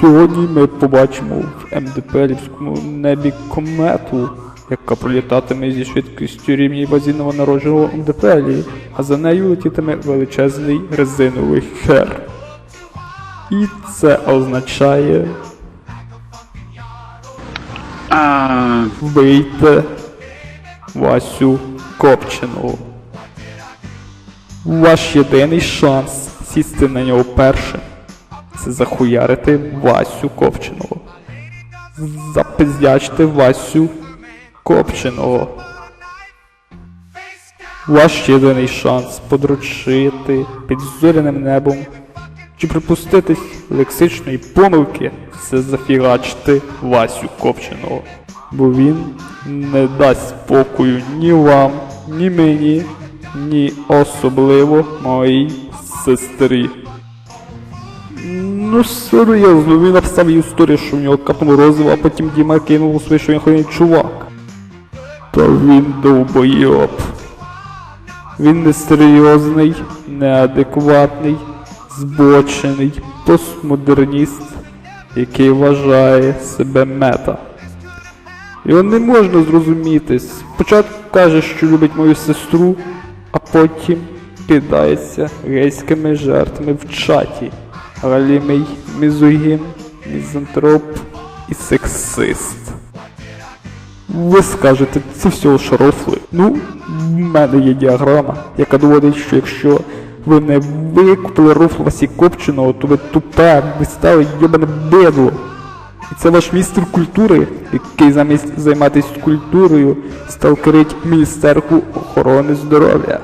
Сьогодні ми побачимо в МДПЛівському небі комету, яка пролітатиме зі швидкістю рівній базінного народженого МДПЛі, а за нею летітиме величезний резиновий хер. І це означає вбийте Васю Копченого. Ваш єдиний шанс сісти на нього першим захуярити Васю Копченого. Запиздячте Васю Копченого. Ваш єдиний шанс подручити під зоряним небом чи припуститись лексичної помилки це зафігачити Васю Копченого. Бо він не дасть спокою ні вам, ні мені, ні особливо моїй сестрі. Ну, серйозно, він їй історію, що в нього капнуло розово, а потім Діма кинув у своє, що він охуєнний чувак. Та він довбойоб. Він несерйозний, неадекватний, збочений, постмодерніст, який вважає себе мета. Його не можна зрозуміти. Спочатку каже, що любить мою сестру, а потім кидається гейськими жартами в чаті. Галімий мізогін, мізантроп і сексист. Ви скажете, це всього шарофли. Ну, в мене є діаграма, яка доводить, що якщо ви не викупили рофл Васі Копченого, то ви тупе, ви стали йобане бидло. І це ваш міністр культури, який замість займатися культурою став керить Міністерку охорони здоров'я.